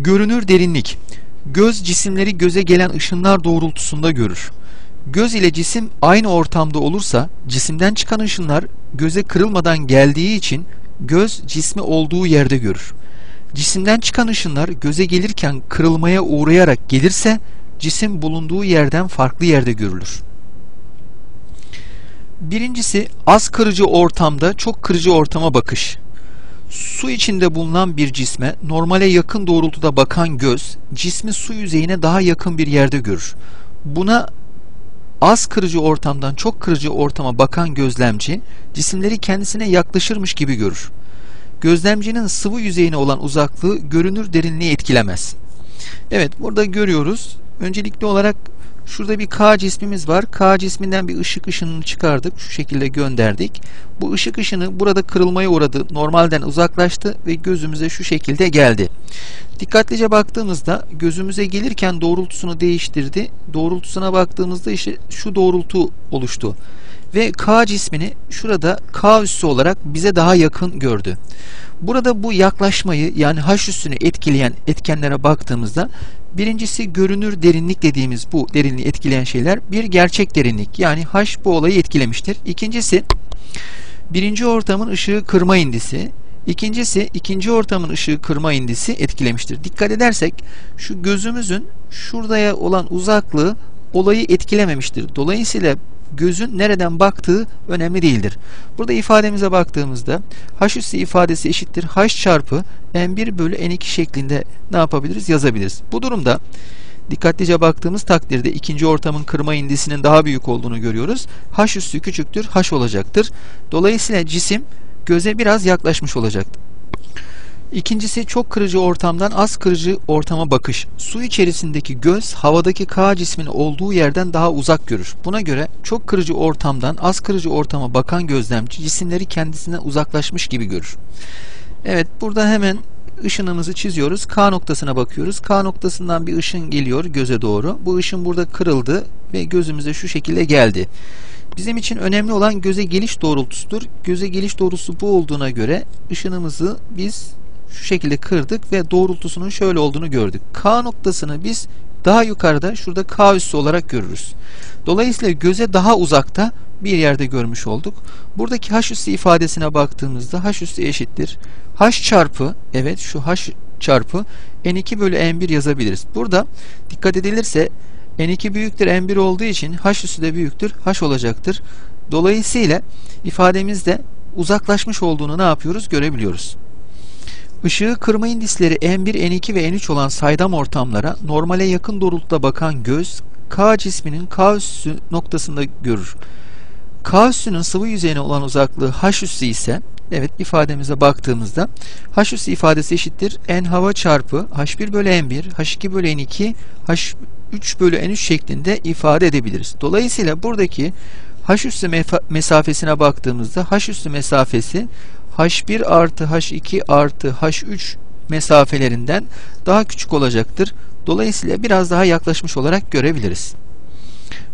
Görünür derinlik. Göz cisimleri göze gelen ışınlar doğrultusunda görür. Göz ile cisim aynı ortamda olursa cisimden çıkan ışınlar göze kırılmadan geldiği için göz cismi olduğu yerde görür. Cisimden çıkan ışınlar göze gelirken kırılmaya uğrayarak gelirse cisim bulunduğu yerden farklı yerde görülür. Birincisi az kırıcı ortamda çok kırıcı ortama bakış. Su içinde bulunan bir cisme normale yakın doğrultuda bakan göz cismi su yüzeyine daha yakın bir yerde görür. Buna az kırıcı ortamdan çok kırıcı ortama bakan gözlemci cisimleri kendisine yaklaşırmış gibi görür. Gözlemcinin sıvı yüzeyine olan uzaklığı görünür derinliği etkilemez. Evet burada görüyoruz. Öncelikli olarak Şurada bir K cismimiz var. K cisminden bir ışık ışınını çıkardık. Şu şekilde gönderdik. Bu ışık ışını burada kırılmaya uğradı. Normalden uzaklaştı ve gözümüze şu şekilde geldi. Dikkatlice baktığımızda gözümüze gelirken doğrultusunu değiştirdi. Doğrultusuna baktığımızda işte şu doğrultu oluştu. Ve K cismini şurada K üssü olarak bize daha yakın gördü. Burada bu yaklaşmayı yani H üssünü etkileyen etkenlere baktığımızda Birincisi görünür derinlik dediğimiz bu derinliği etkileyen şeyler bir gerçek derinlik yani H bu olayı etkilemiştir. İkincisi birinci ortamın ışığı kırma indisi. İkincisi ikinci ortamın ışığı kırma indisi etkilemiştir. Dikkat edersek şu gözümüzün şuraya olan uzaklığı olayı etkilememiştir. Dolayısıyla gözün nereden baktığı önemli değildir. Burada ifademize baktığımızda h üssü ifadesi eşittir h çarpı n1 bölü n2 şeklinde ne yapabiliriz yazabiliriz. Bu durumda dikkatlice baktığımız takdirde ikinci ortamın kırma indisinin daha büyük olduğunu görüyoruz. h üssü küçüktür h olacaktır. Dolayısıyla cisim göze biraz yaklaşmış olacaktır. İkincisi çok kırıcı ortamdan az kırıcı ortama bakış. Su içerisindeki göz havadaki K cisminin olduğu yerden daha uzak görür. Buna göre çok kırıcı ortamdan az kırıcı ortama bakan gözlemci cisimleri kendisinden uzaklaşmış gibi görür. Evet burada hemen ışınımızı çiziyoruz. K noktasına bakıyoruz. K noktasından bir ışın geliyor göze doğru. Bu ışın burada kırıldı ve gözümüze şu şekilde geldi. Bizim için önemli olan göze geliş doğrultusudur. Göze geliş doğrultusu bu olduğuna göre ışınımızı biz şu şekilde kırdık ve doğrultusunun şöyle olduğunu gördük. K noktasını biz daha yukarıda şurada K üssü olarak görürüz. Dolayısıyla göze daha uzakta bir yerde görmüş olduk. Buradaki H üssü ifadesine baktığımızda H üssü eşittir. H çarpı evet şu H çarpı N2 bölü N1 yazabiliriz. Burada dikkat edilirse N2 büyüktür N1 olduğu için H üssü de büyüktür H olacaktır. Dolayısıyla ifademizde uzaklaşmış olduğunu ne yapıyoruz görebiliyoruz. Işığı kırma indisleri N1, N2 ve N3 olan saydam ortamlara normale yakın doğrultuda bakan göz K cisminin K üssü noktasında görür. K üssünün sıvı yüzeyine olan uzaklığı H üssü ise evet ifademize baktığımızda H üssü ifadesi eşittir N hava çarpı H1 bölü N1 H2 bölü N2 H3 bölü N3 şeklinde ifade edebiliriz. Dolayısıyla buradaki H üssü mesafesine baktığımızda H üssü mesafesi H1 artı H2 artı H3 mesafelerinden daha küçük olacaktır. Dolayısıyla biraz daha yaklaşmış olarak görebiliriz.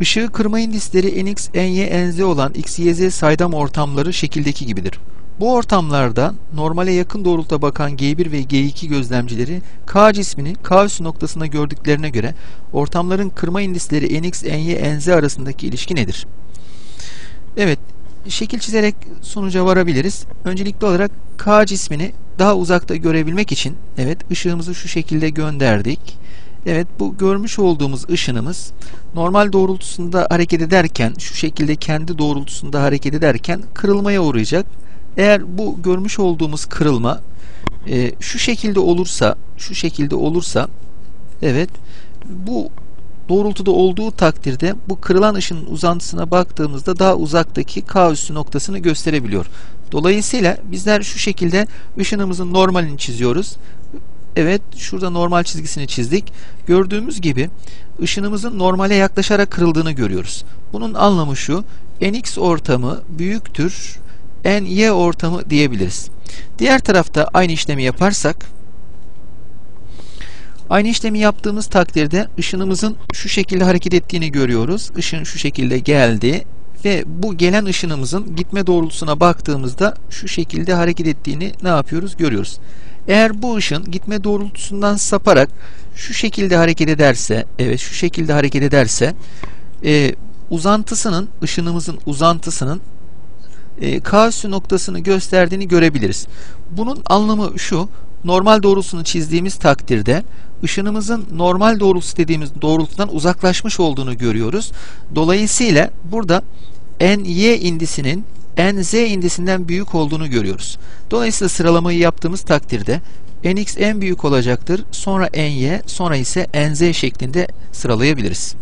Işığı kırma indisleri Nx, Ny, Nz olan X, Y, Z saydam ortamları şekildeki gibidir. Bu ortamlarda normale yakın doğrultuda bakan G1 ve G2 gözlemcileri K cismini K üssü noktasında gördüklerine göre ortamların kırma indisleri Nx, Ny, Nz arasındaki ilişki nedir? Evet, şekil çizerek sonuca varabiliriz. Öncelikli olarak K cismini daha uzakta görebilmek için evet ışığımızı şu şekilde gönderdik. Evet bu görmüş olduğumuz ışınımız normal doğrultusunda hareket ederken şu şekilde kendi doğrultusunda hareket ederken kırılmaya uğrayacak. Eğer bu görmüş olduğumuz kırılma e, şu şekilde olursa şu şekilde olursa evet bu doğrultuda olduğu takdirde bu kırılan ışının uzantısına baktığımızda daha uzaktaki K üssü noktasını gösterebiliyor. Dolayısıyla bizler şu şekilde ışınımızın normalini çiziyoruz. Evet şurada normal çizgisini çizdik. Gördüğümüz gibi ışınımızın normale yaklaşarak kırıldığını görüyoruz. Bunun anlamı şu. Nx ortamı büyüktür Ny ortamı diyebiliriz. Diğer tarafta aynı işlemi yaparsak Aynı işlemi yaptığımız takdirde ışınımızın şu şekilde hareket ettiğini görüyoruz. Işın şu şekilde geldi ve bu gelen ışınımızın gitme doğrultusuna baktığımızda şu şekilde hareket ettiğini ne yapıyoruz görüyoruz. Eğer bu ışın gitme doğrultusundan saparak şu şekilde hareket ederse, evet şu şekilde hareket ederse e, uzantısının, ışınımızın uzantısının e, K noktasını gösterdiğini görebiliriz. Bunun anlamı şu, normal doğrultusunu çizdiğimiz takdirde ışınımızın normal doğrultusu dediğimiz doğrultudan uzaklaşmış olduğunu görüyoruz. Dolayısıyla burada ny indisinin nz indisinden büyük olduğunu görüyoruz. Dolayısıyla sıralamayı yaptığımız takdirde nx en büyük olacaktır. Sonra ny, sonra ise nz şeklinde sıralayabiliriz.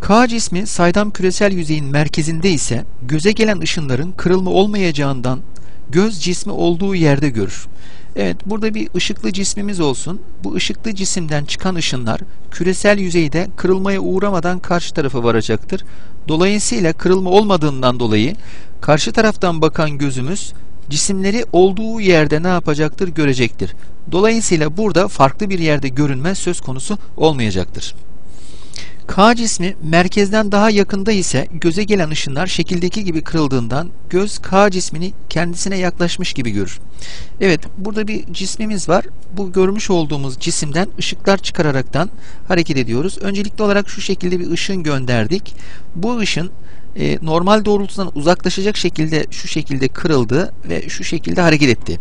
K cismi saydam küresel yüzeyin merkezinde ise göze gelen ışınların kırılma olmayacağından göz cismi olduğu yerde görür. Evet burada bir ışıklı cismimiz olsun. Bu ışıklı cisimden çıkan ışınlar küresel yüzeyde kırılmaya uğramadan karşı tarafa varacaktır. Dolayısıyla kırılma olmadığından dolayı karşı taraftan bakan gözümüz cisimleri olduğu yerde ne yapacaktır görecektir. Dolayısıyla burada farklı bir yerde görünme söz konusu olmayacaktır. K cismi merkezden daha yakında ise göze gelen ışınlar şekildeki gibi kırıldığından göz K cismini kendisine yaklaşmış gibi görür. Evet burada bir cismimiz var. Bu görmüş olduğumuz cisimden ışıklar çıkararaktan hareket ediyoruz. Öncelikli olarak şu şekilde bir ışın gönderdik. Bu ışın e, normal doğrultudan uzaklaşacak şekilde şu şekilde kırıldı ve şu şekilde hareket etti.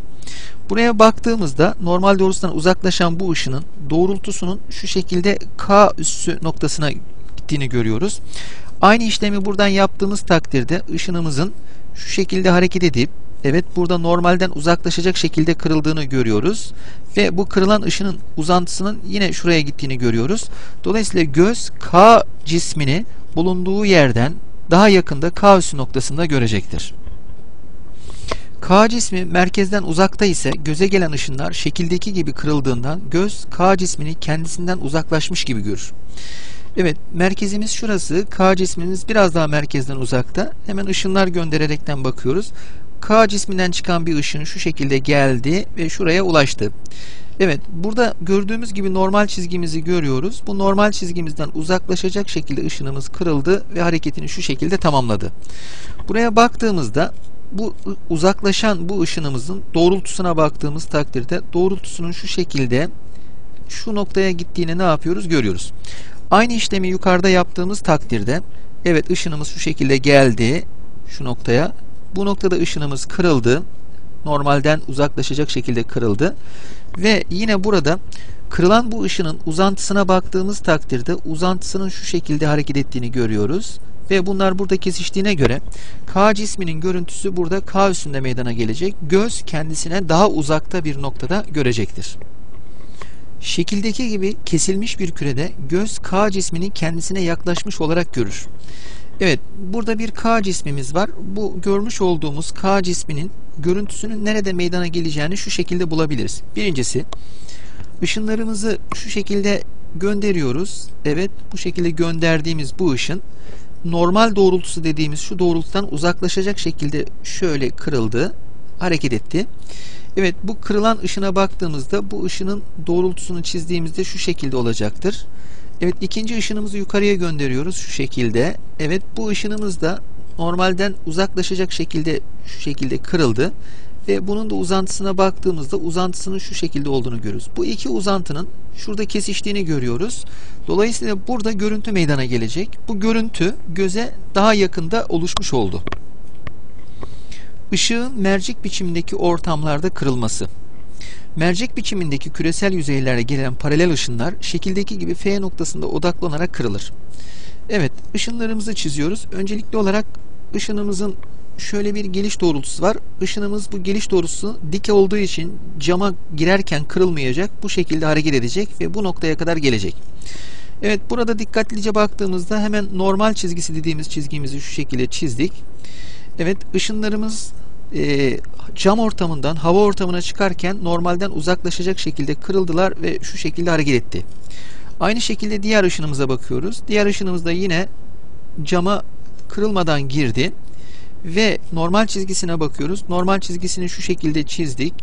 Buraya baktığımızda normal doğrultudan uzaklaşan bu ışının doğrultusunun şu şekilde K üssü noktasına gittiğini görüyoruz. Aynı işlemi buradan yaptığımız takdirde ışınımızın şu şekilde hareket edip evet burada normalden uzaklaşacak şekilde kırıldığını görüyoruz. Ve bu kırılan ışının uzantısının yine şuraya gittiğini görüyoruz. Dolayısıyla göz K cismini bulunduğu yerden daha yakında K üssü noktasında görecektir. K cismi merkezden uzakta ise göze gelen ışınlar şekildeki gibi kırıldığından göz K cismini kendisinden uzaklaşmış gibi görür. Evet merkezimiz şurası. K cismimiz biraz daha merkezden uzakta. Hemen ışınlar göndererekten bakıyoruz. K cisminden çıkan bir ışın şu şekilde geldi ve şuraya ulaştı. Evet burada gördüğümüz gibi normal çizgimizi görüyoruz. Bu normal çizgimizden uzaklaşacak şekilde ışınımız kırıldı ve hareketini şu şekilde tamamladı. Buraya baktığımızda bu uzaklaşan bu ışınımızın doğrultusuna baktığımız takdirde doğrultusunun şu şekilde şu noktaya gittiğini ne yapıyoruz görüyoruz. Aynı işlemi yukarıda yaptığımız takdirde evet ışınımız şu şekilde geldi şu noktaya. Bu noktada ışınımız kırıldı. Normalden uzaklaşacak şekilde kırıldı. Ve yine burada kırılan bu ışının uzantısına baktığımız takdirde uzantısının şu şekilde hareket ettiğini görüyoruz ve bunlar burada kesiştiğine göre K cisminin görüntüsü burada K üstünde meydana gelecek. Göz kendisine daha uzakta bir noktada görecektir. Şekildeki gibi kesilmiş bir kürede göz K cismini kendisine yaklaşmış olarak görür. Evet, burada bir K cismimiz var. Bu görmüş olduğumuz K cisminin görüntüsünün nerede meydana geleceğini şu şekilde bulabiliriz. Birincisi, ışınlarımızı şu şekilde gönderiyoruz. Evet, bu şekilde gönderdiğimiz bu ışın normal doğrultusu dediğimiz şu doğrultudan uzaklaşacak şekilde şöyle kırıldı, hareket etti. Evet bu kırılan ışına baktığımızda bu ışının doğrultusunu çizdiğimizde şu şekilde olacaktır. Evet ikinci ışınımızı yukarıya gönderiyoruz şu şekilde. Evet bu ışınımız da normalden uzaklaşacak şekilde şu şekilde kırıldı ve bunun da uzantısına baktığımızda uzantısının şu şekilde olduğunu görüyoruz. Bu iki uzantının şurada kesiştiğini görüyoruz. Dolayısıyla burada görüntü meydana gelecek. Bu görüntü göze daha yakında oluşmuş oldu. Işığın mercek biçimindeki ortamlarda kırılması. Mercek biçimindeki küresel yüzeylere gelen paralel ışınlar şekildeki gibi F noktasında odaklanarak kırılır. Evet, ışınlarımızı çiziyoruz. Öncelikli olarak ışınımızın şöyle bir geliş doğrultusu var. Işınımız bu geliş doğrultusu dik olduğu için cama girerken kırılmayacak. Bu şekilde hareket edecek ve bu noktaya kadar gelecek. Evet burada dikkatlice baktığımızda hemen normal çizgisi dediğimiz çizgimizi şu şekilde çizdik. Evet ışınlarımız e, cam ortamından hava ortamına çıkarken normalden uzaklaşacak şekilde kırıldılar ve şu şekilde hareket etti. Aynı şekilde diğer ışınımıza bakıyoruz. Diğer ışınımız da yine cama kırılmadan girdi ve normal çizgisine bakıyoruz. Normal çizgisini şu şekilde çizdik.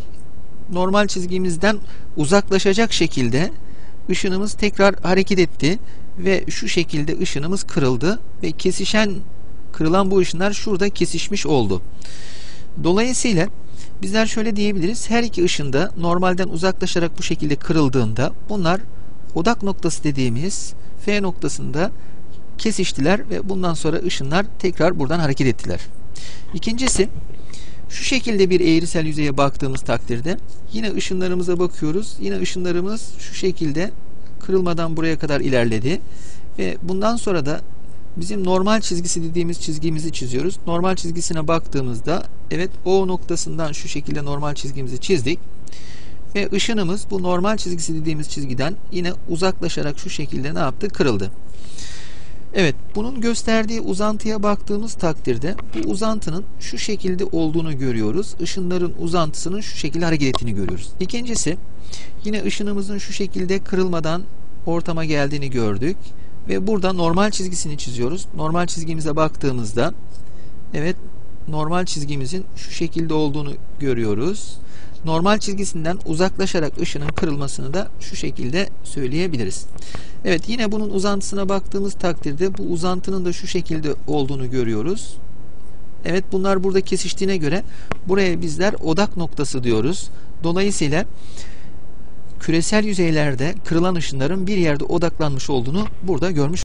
Normal çizgimizden uzaklaşacak şekilde ışınımız tekrar hareket etti ve şu şekilde ışınımız kırıldı ve kesişen kırılan bu ışınlar şurada kesişmiş oldu. Dolayısıyla bizler şöyle diyebiliriz. Her iki ışın da normalden uzaklaşarak bu şekilde kırıldığında bunlar odak noktası dediğimiz F noktasında kesiştiler ve bundan sonra ışınlar tekrar buradan hareket ettiler. İkincisi şu şekilde bir eğrisel yüzeye baktığımız takdirde yine ışınlarımıza bakıyoruz. Yine ışınlarımız şu şekilde kırılmadan buraya kadar ilerledi ve bundan sonra da bizim normal çizgisi dediğimiz çizgimizi çiziyoruz. Normal çizgisine baktığımızda evet O noktasından şu şekilde normal çizgimizi çizdik. Ve ışınımız bu normal çizgisi dediğimiz çizgiden yine uzaklaşarak şu şekilde ne yaptı? Kırıldı. Evet, bunun gösterdiği uzantıya baktığımız takdirde bu uzantının şu şekilde olduğunu görüyoruz. Işınların uzantısının şu şekilde hareket ettiğini görüyoruz. İkincisi, yine ışınımızın şu şekilde kırılmadan ortama geldiğini gördük. Ve burada normal çizgisini çiziyoruz. Normal çizgimize baktığımızda evet normal çizgimizin şu şekilde olduğunu görüyoruz. Normal çizgisinden uzaklaşarak ışının kırılmasını da şu şekilde söyleyebiliriz. Evet yine bunun uzantısına baktığımız takdirde bu uzantının da şu şekilde olduğunu görüyoruz. Evet bunlar burada kesiştiğine göre buraya bizler odak noktası diyoruz. Dolayısıyla küresel yüzeylerde kırılan ışınların bir yerde odaklanmış olduğunu burada görmüş